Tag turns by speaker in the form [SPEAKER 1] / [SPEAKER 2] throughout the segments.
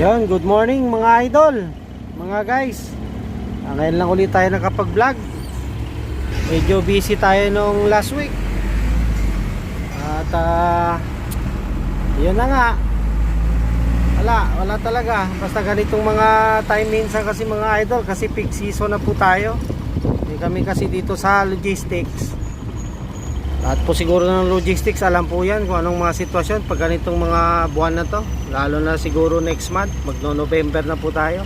[SPEAKER 1] Yon, good morning mga idol, mga guys. Ah, ngayon lang ulit tayo nakapag-vlog. Medyo busy tayo nung last week. At ah, yun na nga. Wala, wala talaga. Basta ganitong mga time minsan kasi mga idol kasi peak season na po tayo. Eh, kami kasi dito sa logistics. At po siguro ng logistics, alam po yan kung anong mga sitwasyon pag ganitong mga buwan na to. Lalo na siguro next month, magno-November na po tayo.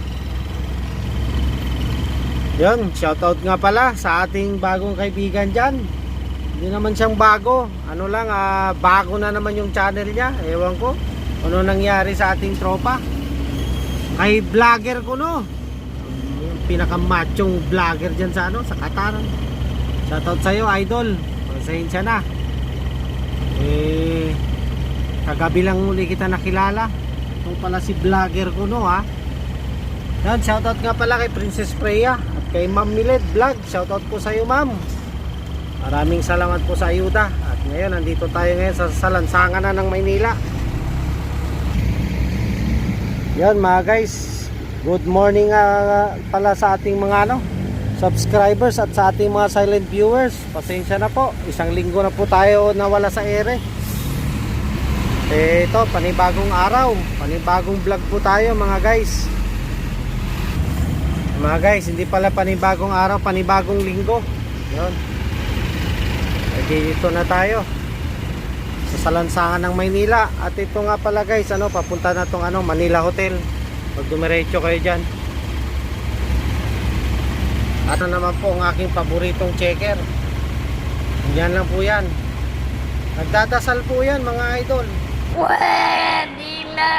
[SPEAKER 1] Yun, shoutout nga pala sa ating bagong kaibigan dyan. Hindi naman siyang bago. Ano lang, ah, bago na naman yung channel niya. Ewan ko. Ano nangyari sa ating tropa. Kay vlogger ko no. Yung pinakamachong vlogger dyan sa ano, sa Qatar. Shoutout sa'yo, idol. Pasensya na. Eh, kagabi lang uli kita nakilala. Ito pala si vlogger ko no ha. Yan, shoutout nga pala kay Princess Freya at kay Ma'am Miled Vlog. Shoutout po sa iyo, Ma'am. Maraming salamat po sa ayuda. At ngayon, nandito tayo ngayon sa, sa lansangan na ng Maynila. Yan mga guys, good morning ah, pala sa ating mga ano, subscribers at sa ating mga silent viewers. Pasensya na po, isang linggo na po tayo nawala sa ere. Eh, ito, panibagong araw, panibagong vlog po tayo mga guys. Mga guys, hindi pala panibagong araw, panibagong linggo. Yun. Dito na tayo sa salansangan ng Maynila at ito nga pala guys ano papunta na tong ano Manila Hotel pag dumiretso kayo dyan ano naman po ang aking paboritong checker? Yan lang po yan. Nagdadasal po yan mga idol.
[SPEAKER 2] Pwede na!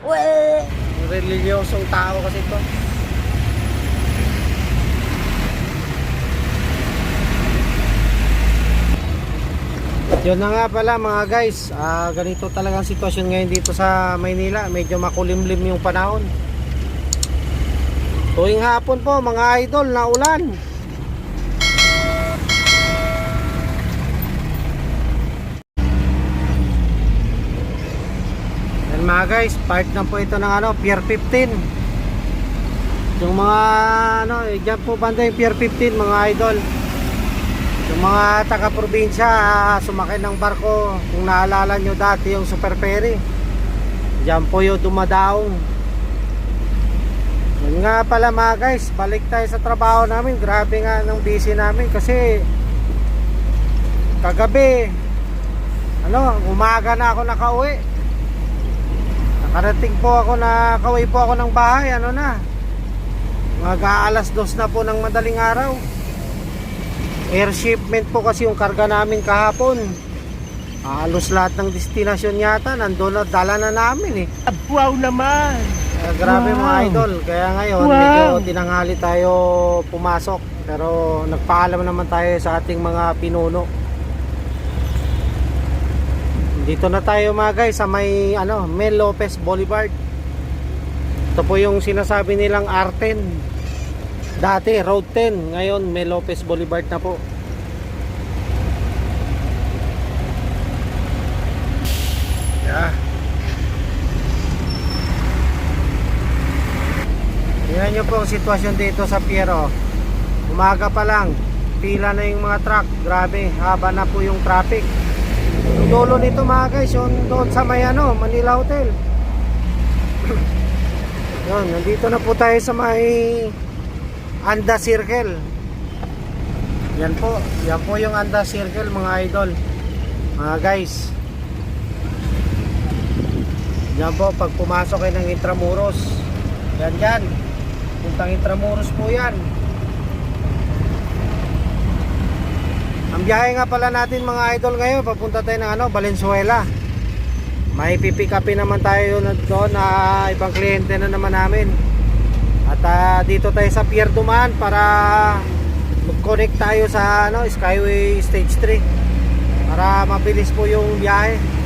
[SPEAKER 2] Pwede!
[SPEAKER 1] religyosong tao kasi to. Yun na nga pala mga guys. Ah, Ganito talagang sitwasyon ngayon dito sa Maynila. Medyo makulimlim yung panahon Tuwing hapon po mga idol na ulan Yan mga guys, part na po ito ng ano, Pier 15 Yung mga ano, eh, dyan po banda yung Pier 15 mga idol. Yung mga taga-probinsya ah, sumakay ng barko. Kung naalala nyo dati yung Super Ferry Diyan po yung dumadaong Yun nga pala mga guys Balik tayo sa trabaho namin. Grabe nga ng busy namin Kasi Kagabi Ano, umaga na ako nakauwi. Nakarating po ako na Kauwi po ako ng bahay Ano na. Mga alas dos na po ng madaling araw. Air shipment po kasi yung karga namin kahapon. Halos lahat ng destinasyon yata nandun na dala na namin eh.
[SPEAKER 2] Wow naman!
[SPEAKER 1] Kaya grabe mga
[SPEAKER 2] Wow.
[SPEAKER 1] idol kaya ngayon
[SPEAKER 2] Wow.
[SPEAKER 1] medyo tinanghali tayo pumasok pero nagpaalam naman tayo sa ating mga pinuno dito na tayo mga guys sa may ano Mel Lopez Boulevard ito po yung sinasabi nilang R10 Dati Road 10, ngayon Mel Lopez Boulevard na po. Tingnan nyo po ang sitwasyon dito sa Piero. Umaga pa lang, pila na yung mga truck. Grabe, haba na po yung traffic. Yung dulo nito mga guys, yung doon sa may ano, Manila Hotel. Yun, nandito na po tayo sa may Anda Circle. Yan po, yan po yung Anda Circle mga idol. Mga guys. Yan po, pag pumasok kayo ng Intramuros. Yan yan. Puntang Intramuros po yan. Ang biyahe nga pala natin mga idol ngayon, papunta tayo ng ano, Valenzuela. May pipick upin naman tayo doon na ibang kliyente na naman namin. At ah, dito tayo sa Pier Dumaan para mag-connect tayo sa ano, Skyway Stage 3 para mabilis po yung biyahe.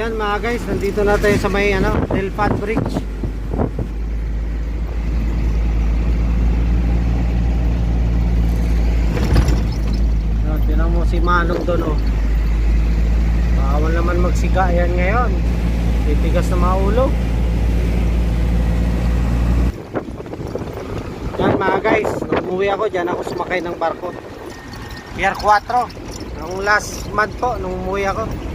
[SPEAKER 1] Yan mga guys, nandito na tayo sa may ano, Delpan Bridge. si Manong doon oh. Bawal naman magsiga yan ngayon. Titigas na mga ulo. Yan mga guys, nung umuwi ako dyan ako sumakay ng barko. Pier 4. Nung last month po, nung umuwi ako.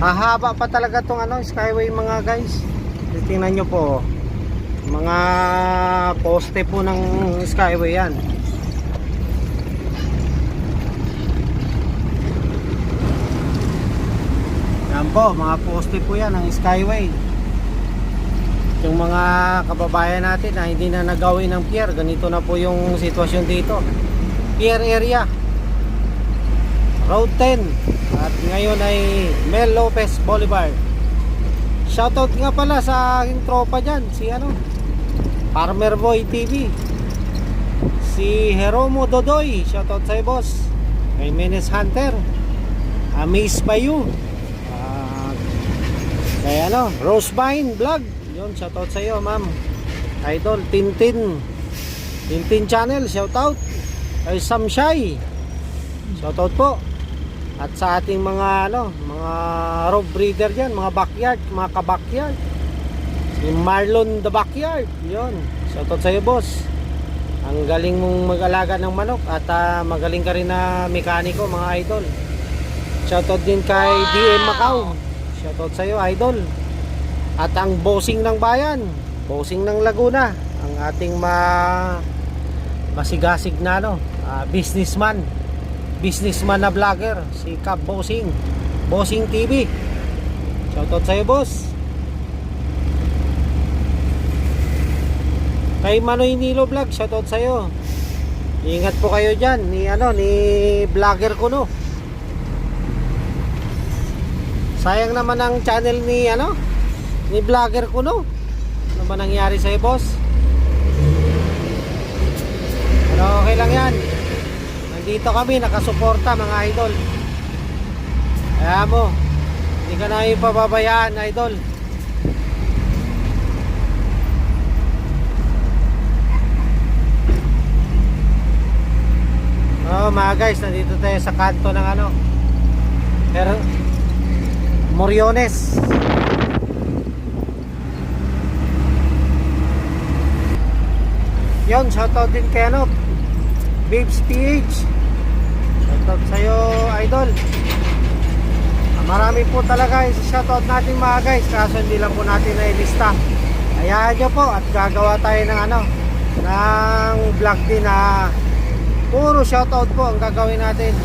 [SPEAKER 1] Hahaba pa talaga tong ano, skyway mga guys. Tingnan nyo po. Mga poste po ng skyway yan. Yan po, mga poste po yan ng skyway. Yung mga kababayan natin na hindi na nagawin ng pier, ganito na po yung sitwasyon dito. Pier area. Road 10. At ngayon ay Mel Lopez Boulevard. Shoutout nga pala sa aking tropa dyan, si ano, Farmer Boy TV. Si Jeromo Dodoy, shoutout sa'yo boss. Kay Menes Hunter. Amaze by. At kay ano, Rosevine Vlog. Yun, shoutout sa iyo, ma'am. Idol, Tintin. Tintin Channel, shoutout. Kay Sam Shai. Shoutout po. At sa ating mga ano, mga rob breeder diyan, mga backyard, mga ka-backyard. Si Marlon the Backyard. Yun. Shoutout sa iyo, boss. Ang galing mong mag-alaga ng manok at ah, magaling ka rin na mekaniko, mga idol. Shoutout din kay DM Macau. Shoutout sa iyo, idol. At ang bossing ng bayan, bossing ng Laguna, ang ating ma masigasig na ano, ah, businessman. Businessman na vlogger, si Cap Bossing. Bossing TV. Shoutout sa iyo, boss. Kay Manoy Nilo Vlog, shoutout sa iyo. Ingat po kayo diyan ni ano ni vlogger ko no. Sayang naman ang channel ni ano ni vlogger ko no. Ano ba nangyari sa boss? Pero okay lang yan. Nandito kami, nakasuporta mga idol. Kaya mo, hindi ka na ipababayaan, idol. Oh, mga guys, nandito tayo sa kanto ng ano. Pero Moriones. Yon, shoutout din kay ano, Babes PH. Shoutout sa'yo, idol. Ah, Marami po talaga yung shoutout natin mga guys, kaso hindi lang po natin na-ilista. Hayaan nyo po at gagawa tayo ng ano, ng vlog din na puro shoutout po ang gagawin natin.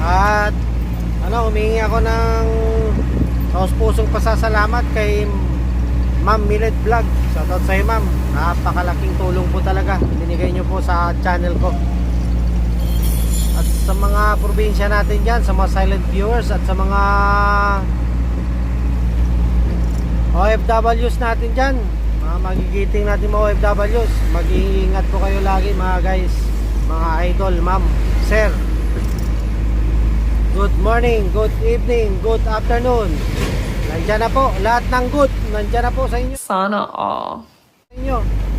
[SPEAKER 1] At ano, humingi ako ng taos pusong pasasalamat kay Ma'am Millet Vlog. Shoutout sa iyo, Ma'am. Napakalaking tulong po talaga binigay po sa channel ko. At sa mga probinsya natin diyan, sa mga silent viewers at sa mga OFWs natin diyan, mga magigiting natin mga OFWs, mag-iingat po kayo lagi mga guys, mga idol, ma'am, sir. Good morning, good evening, good afternoon. Nandiyan na po, lahat ng good, nandiyan na po sa inyo.
[SPEAKER 2] Sana all.
[SPEAKER 1] Sa inyo.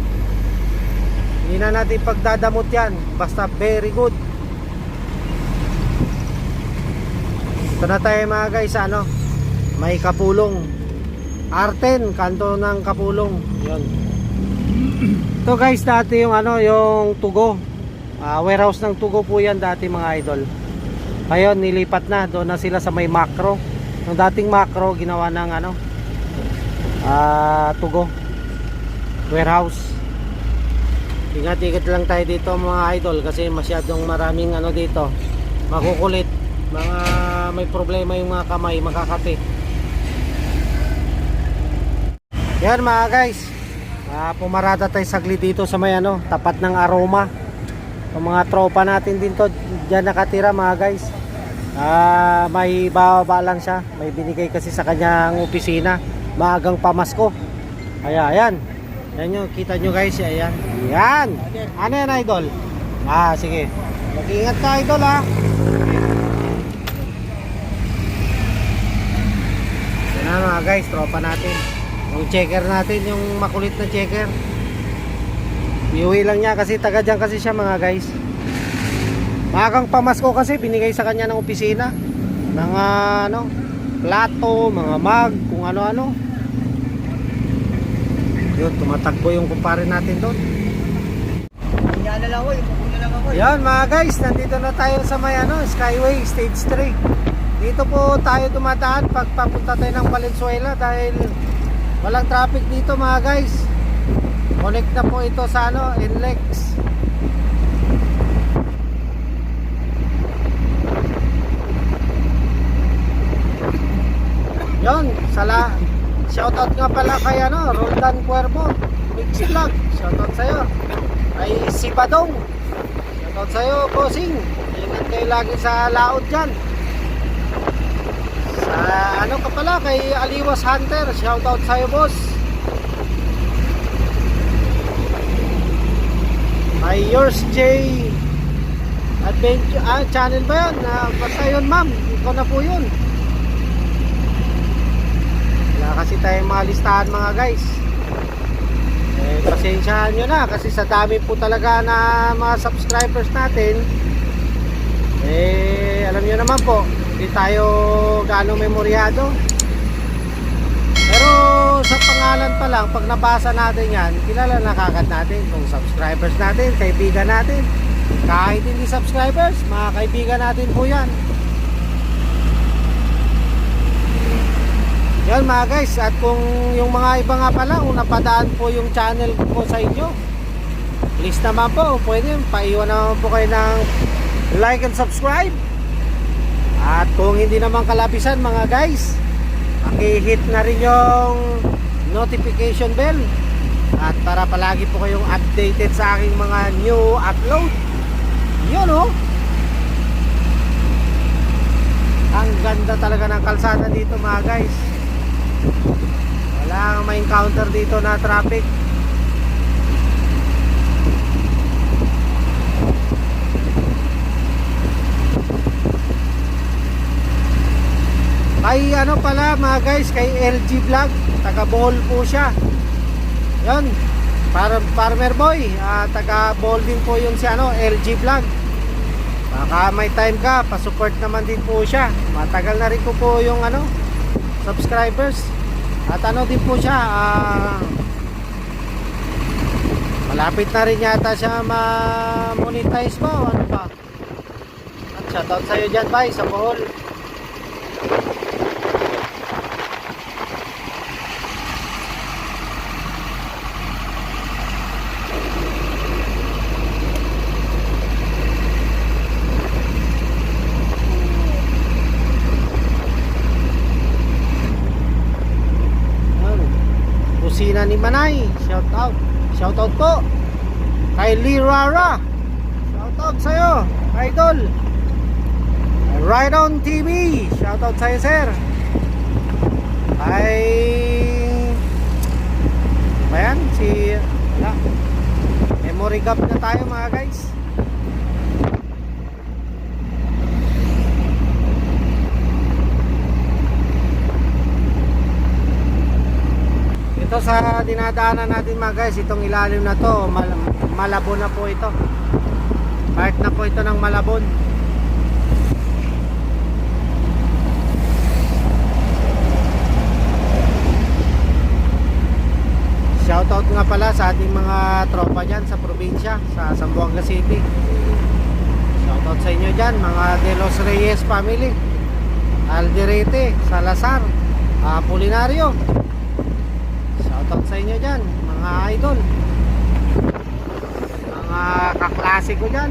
[SPEAKER 1] Hindi na natin pagdadamot yan, basta very good. Ito na tayo mga guys, ano, may kapulong. Arten, kanto ng kapulong. Yun. Ito guys, dati yung ano, yung Tugo. Ah, warehouse ng Tugo po yan dati mga idol. Ngayon, nilipat na. Doon na sila sa may macro. Yung dating macro, ginawa ng ano, ah, Tugo. Warehouse. Ingat-ingat lang tayo dito mga idol kasi masyadong maraming ano dito. Makukulit. Mga may problema yung mga kamay, makakape. Yan mga guys. Ah, pumarada tayo saglit dito sa may ano, tapat ng aroma. Yung mga tropa natin din to, diyan nakatira mga guys. Ah, may bababa lang siya. May binigay kasi sa kanyang opisina. Maagang pamasko. Kaya ayan. Yan nyo, kita nyo guys, ayan. Yan. Ano yan idol? Ah, sige. Mag-ingat ka idol ha. Yan na mga guys, tropa natin. Yung checker natin, yung makulit na checker. Iuwi lang niya kasi taga dyan kasi siya mga guys. Magang pamasko kasi binigay sa kanya ng opisina. Mga ano, plato, mga mug, kung ano-ano. Yun, tumatagbo yung kumpare natin doon.
[SPEAKER 2] Kanya na lang ako, yung kukunin lang ako.
[SPEAKER 1] Yan mga guys, nandito na tayo sa may ano, Skyway Stage 3. Dito po tayo dumadaan pag papunta tayo ng Valenzuela dahil walang traffic dito mga guys. Connect na po ito sa ano, NLEX. Yon, sala shoutout nga pala kay ano, Roldan Cuervo, Mix Vlog. Shoutout sa'yo. Kay si Badong. Shoutout sa'yo, bossing. Ingat kayo lagi sa laot dyan. Sa ano ka pala, kay Aliwas Hunter. Shoutout sa'yo, boss. Kay Yours J. Adventure, ah, channel ba yun? Ah, basta yun, ma'am. Ikaw na po yun. Wala kasi tayong mga listahan mga guys. Pasensyahan nyo na kasi sa dami po talaga na mga subscribers natin eh alam nyo naman po hindi tayo gaano memoryado pero sa pangalan pa lang pag nabasa natin yan kilala na kagad natin kung subscribers natin kaibigan natin. Kahit hindi subscribers mga kaibigan natin po yan Yan mga guys, at kung yung mga iba nga pala, kung napadaan po yung channel ko sa inyo, please naman po, pwede, paiwan naman po kayo ng like and subscribe. At kung hindi naman kalapisan mga guys, paki-hit na rin yung notification bell. At para palagi po kayong updated sa aking mga new upload. Yun oh. Ang ganda talaga ng kalsada dito mga guys. Wala kang ma-encounter dito na traffic. Kay ano pala mga guys, kay LG Vlog, taga Bohol po siya. Yon. Para farmer boy, ah, taga Bohol din po yun si ano, LG Vlog. Baka may time ka, pa-support naman din po siya. Matagal na rin ko po yung ano, subscribers. At ano din po siya, ah, malapit na rin yata siya ma-monetize ba ano ba? At shoutout sa'yo dyan, bye, sa Bohol. Yan. Ni Manay. Shout out. Shout out po. Kay Lee Rara. Shout out sa'yo. Idol. Right on TV. Shout out sa'yo sir. Kay... Ano ba yan? Si... Wala. Memory gap na tayo mga guys. Ito sa dinadaanan natin mga guys, itong ilalim na to, mal malabon na po ito. Part na po ito ng malabon. Shoutout nga pala sa ating mga tropa dyan sa probinsya, sa Zamboanga City. Shoutout sa inyo dyan, mga De Los Reyes family. Alderete, Salazar, Apolinario. Shoutout sa inyo dyan, mga idol. Mga kaklase ko dyan.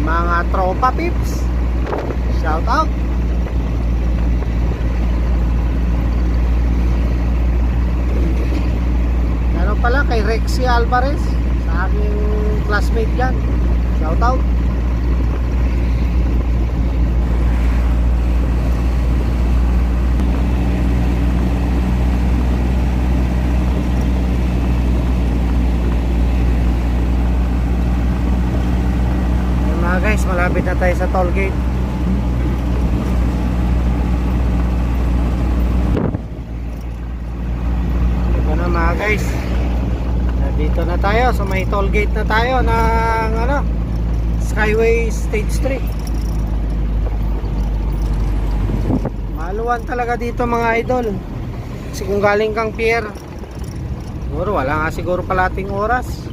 [SPEAKER 1] Mga tropa pips. Shoutout. Ano pala kay Rexy Alvarez sa aking classmate dyan. Shoutout. Yan guys, malapit na tayo sa toll gate. mga guys. Dito na tayo sa may toll gate na tayo ng ano, Skyway Stage 3. Maluwan talaga dito mga idol. Kasi kung galing kang pier, siguro wala nga siguro palating oras.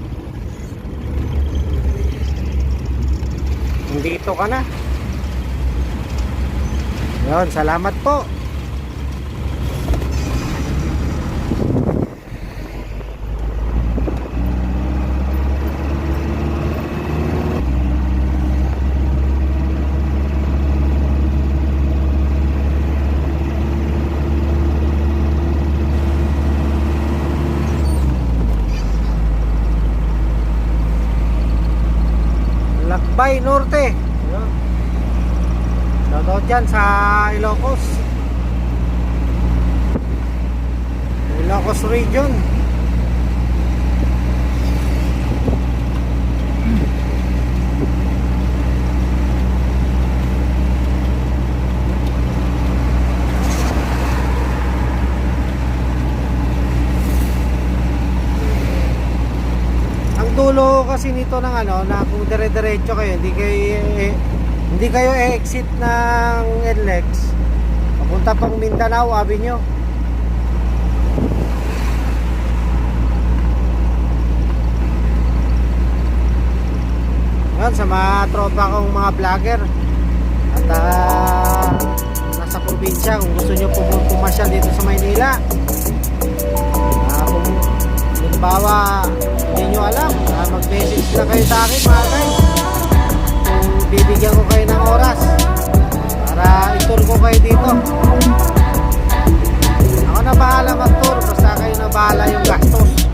[SPEAKER 1] Dito ka na. Yun, salamat po. Lakbay Norte. Yun. Shoutout dyan sa Ilocos. Ilocos region. Ang dulo kasi nito ng ano, na dire-diretso kayo, hindi kayo eh, hindi kayo exit ng NLEX. Papunta pang Mindanao Avenue. Yan, sa mga tropa kong mga vlogger. At ah, nasa probinsya, kung gusto nyo pum- pumasyal dito sa Maynila. Halimbawa, hindi nyo alam, ah, mag-message na kayo sa akin mga bibigyan ko kayo ng oras para itur ko kayo dito. Ako na bahala mag-tour, basta kayo na bahala yung gastos.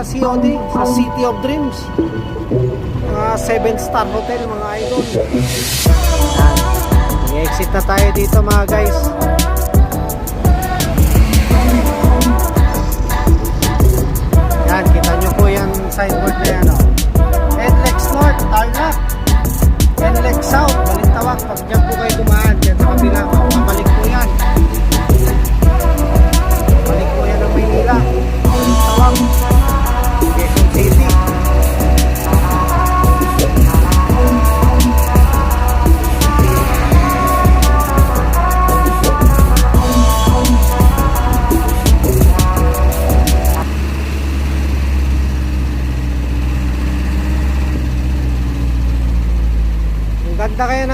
[SPEAKER 1] Sa COD. Sa City of Dreams. Mga 7 star hotel mga idol. Mag-exit na tayo dito mga guys. Yan, kita nyo po yan signboard na yan. Oh. NLEX North, Tarlac. NLEX South, Balintawak. Pag dyan po kayo dumaan, dyan sa kabila, mabalik po yan. Balik po yan ng Maynila. Balintawak. Quezon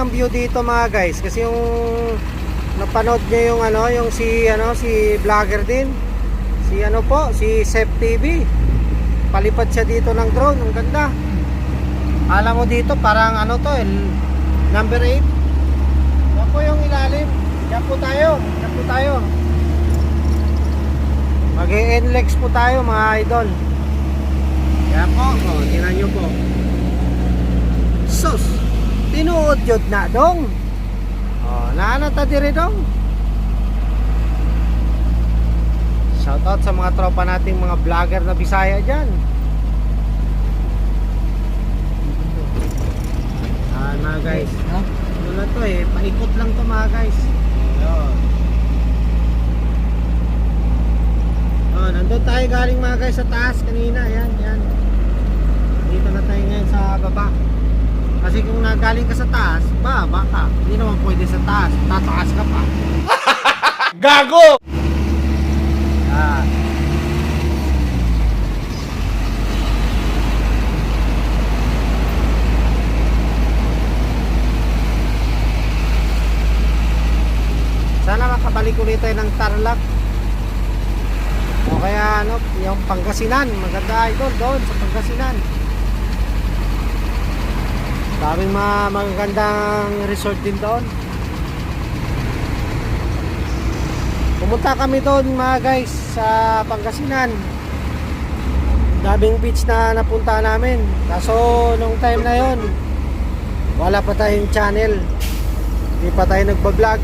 [SPEAKER 1] ng view dito mga guys. Kasi yung napanood nyo yung ano yung si ano si vlogger din. Si ano po si Sep TV palipad siya dito ng drone. Ang ganda. Alam mo dito parang ano to number 8 yan po yung ilalim. Yan po tayo. Yan po tayo. Mag enlex po tayo mga idol. Yan po. Oh, tinan nyo po. Sus tinuod yun na dong. Oh, naana ta dire dong. Shoutout sa mga tropa nating mga vlogger na bisaya dyan. Ah mga guys.
[SPEAKER 2] Ha?
[SPEAKER 1] ano na to eh paikot lang to mga guys. Yun oh, nandun tayo galing mga guys sa taas kanina. Yan yan dito na tayo ngayon sa baba kasi kung nagaling ka sa taas, baba ka. Hindi naman pwede sa taas. Tataas ka pa.
[SPEAKER 3] Gago!
[SPEAKER 1] Yan. Sana makabalik ulit tayo ng Tarlac. O kaya ano, yung Pangasinan. Maganda idol doon sa Pangasinan. Daming mga magagandang resort din doon. Pumunta kami doon mga guys sa Pangasinan. Daming beach na napunta namin. Kaso nung time na yon wala pa tayong channel. Hindi pa tayo nagbablog.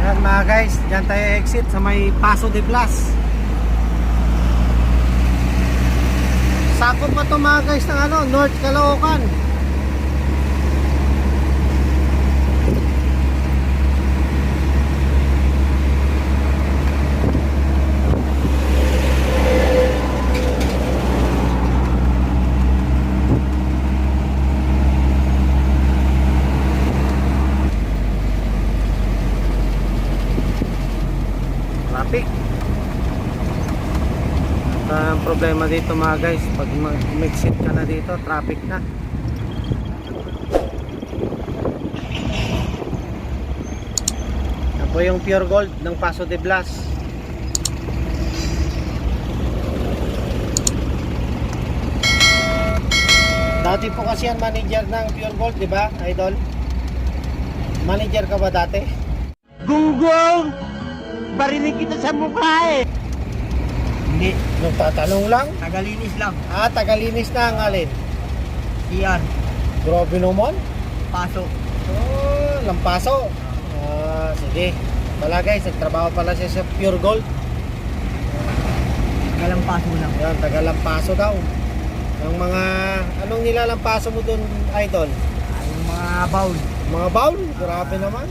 [SPEAKER 1] Yan mga guys, dyan tayo exit sa may Paso de Blas. Sakop pa to mga guys ng ano, North Caloocan. Traffic. At ang problema dito mga guys, pag mag-exit ka na dito, traffic na. Yan po yung pure gold ng Paso de Blas. Dati po kasi yan manager ng pure gold, di ba, idol? Manager ka ba dati?
[SPEAKER 2] Gunggong! Barinig kita sa mukha eh! Hindi.
[SPEAKER 1] Nagtatanong lang.
[SPEAKER 2] Tagalinis lang.
[SPEAKER 1] Ah, tagalinis na ang alin.
[SPEAKER 2] Iyan.
[SPEAKER 1] Grabe naman.
[SPEAKER 2] Paso.
[SPEAKER 1] Oh, lampaso. Ah, sige. Wala guys, nagtrabaho pala siya sa Pure Gold.
[SPEAKER 2] Galang paso lang.
[SPEAKER 1] Yan, taga Lampaso daw. Yung mga, anong nilalampaso mo dun, idol?
[SPEAKER 2] Ay, yung mga bowl.
[SPEAKER 1] Mga bowl? Grabe naman.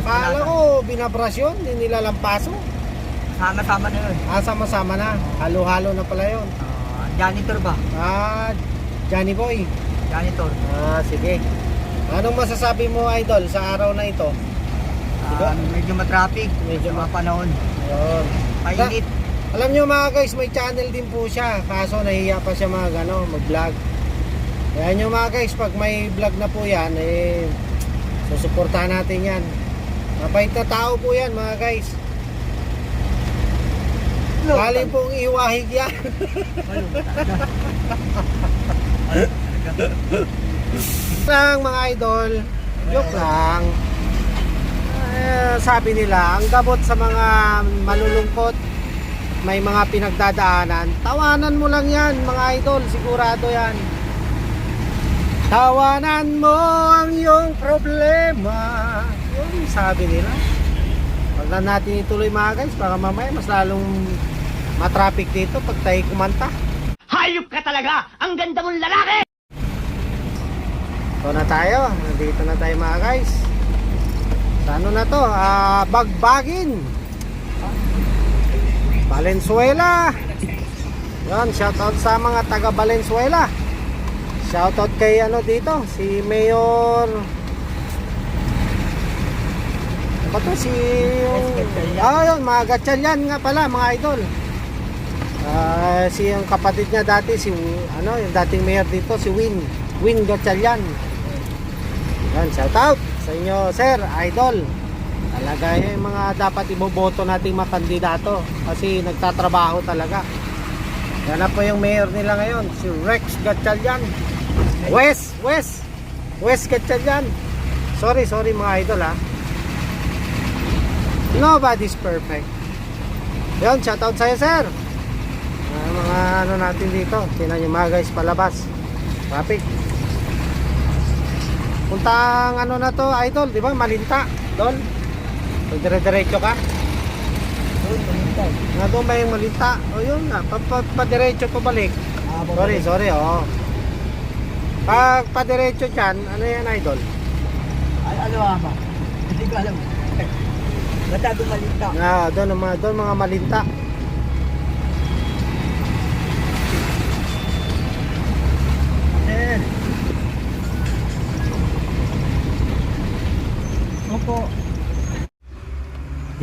[SPEAKER 2] Natin.
[SPEAKER 1] ko, binabrasyon, hindi nilalampaso.
[SPEAKER 2] Sama-sama na yun.
[SPEAKER 1] Ah, sama-sama na. Halo-halo na pala yun.
[SPEAKER 2] Ah, janitor ba?
[SPEAKER 1] Ah, Johnny Boy.
[SPEAKER 2] Janitor.
[SPEAKER 1] Ah, sige. Anong masasabi mo, idol, sa araw na ito?
[SPEAKER 2] Ah, medyo matraffic.
[SPEAKER 1] Medyo
[SPEAKER 2] Medyo mga panahon.
[SPEAKER 1] Ayun.
[SPEAKER 2] Painit.
[SPEAKER 1] Alam nyo mga guys, may channel din po siya. Kaso nahiya pa siya mag, ano, mag-vlog. Kaya nyo mga guys, pag may vlog na po yan, eh, susuportahan natin yan. Mapait na tao po yan mga guys. Galing pong iwahig yan. lang mga idol. Joke lang. Eh, sabi nila, ang gamot sa mga malulungkot, may mga pinagdadaanan, tawanan mo lang yan mga idol, sigurado yan. Tawanan mo ang iyong problema. Yun sabi nila. Huwag na natin ituloy mga guys, baka mamaya mas lalong matraffic dito pag tayo kumanta.
[SPEAKER 2] Hayop ka talaga! Ang ganda mong lalaki!
[SPEAKER 1] Ito na tayo. Nandito na tayo mga guys. Sa ano na to? Ah, Bagbagin. Valenzuela. Yan, shoutout sa mga taga Valenzuela. Shoutout kay ano dito, si Mayor Ano ba to? Si. Ah, yun, mga Gatchalian nga pala, mga idol. Ah, si yung kapatid niya dati si ano, yung dating mayor dito si Win, Win Gatchalian. Yan, shout out sa inyo, sir, idol. Talaga yung mga dapat iboboto nating mga kandidato kasi nagtatrabaho talaga. Yan na po yung mayor nila ngayon, si Rex Gatchalian. Wes, Wes. Wes Gatchalian. Sorry, sorry mga idol ha. Nobody's perfect. Yan, shout out sa'yo, sir. Ah, mga ano natin dito. Tingnan nyo mga guys palabas. Traffic. Puntang ano na to, idol, di ba? Malinta. Doon. Pag dire-diretso ka. Nga doon ba yung malinta? O yun nga. Pa, pa, pa-diretso pabalik. Sorry, sorry, oo. Pag pa-diretso dyan, ano yan, idol?
[SPEAKER 2] Ay, ano ba? Hindi ko alam. Masyado malita.
[SPEAKER 1] Nga, doon, mga, doon mga malinta.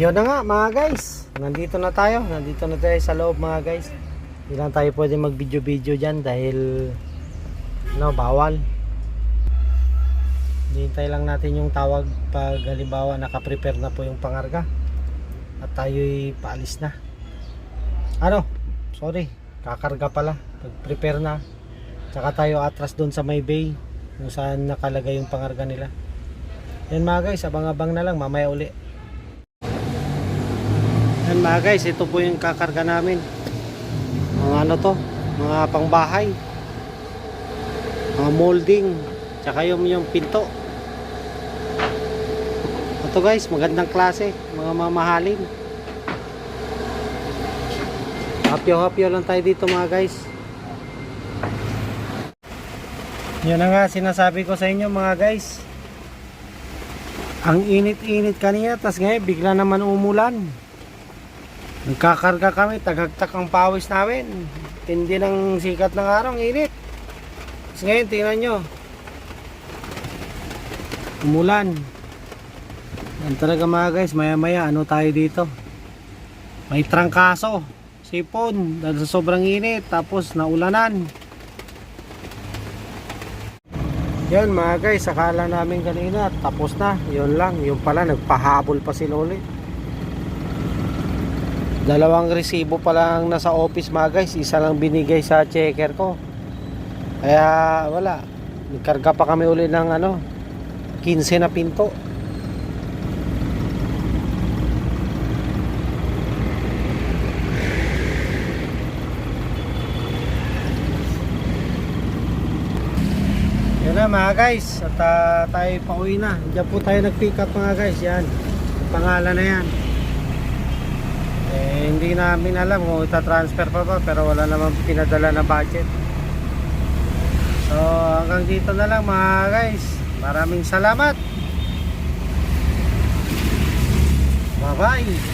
[SPEAKER 1] Yun na nga mga guys. Nandito na tayo. Nandito na tayo sa loob mga guys. Hindi tayo pwede mag video video dyan dahil no, bawal. Hintay lang natin yung tawag pag halimbawa nakaprepare na po yung pangarga. At tayo'y paalis na. Ano? Sorry, kakarga pala. Pag prepare na. Tsaka tayo atras doon sa may bay kung saan nakalagay yung pangarga nila. Yan mga guys, abang-abang na lang mamaya uli. Yan mga guys, ito po yung kakarga namin. Mga ano to, mga pangbahay. Mga molding, tsaka yung, yung pinto. Ito guys, magandang klase, mga mamahalin. Hapyo-hapyo lang tayo dito mga guys. Yan nga sinasabi ko sa inyo mga guys. Ang init-init kanina, tas ngayon bigla naman umulan. Nagkakarga kami, tagagtak ang pawis namin. Tindi ng sikat ng araw, init. Tapos ngayon, tingnan nyo. Umulan. Yan talaga mga guys, maya maya, ano tayo dito? May trangkaso, sipon, dahil sa sobrang init, tapos naulanan. Yan mga guys, akala namin kanina, tapos na, yun lang, yun pala, nagpahabol pa sila ulit. Dalawang resibo pa lang nasa office mga guys, isa lang binigay sa checker ko. Kaya wala, nagkarga pa kami uli ng ano, 15 na pinto. Yan na mga guys, at ah, tayo pauwi na. Diyan po tayo nag-pick up mga guys, yan. Pangalan na yan. Hindi namin alam kung ita-transfer pa ba pero wala naman pinadala na budget. So, hanggang dito na lang mga guys. Maraming salamat. Bye-bye.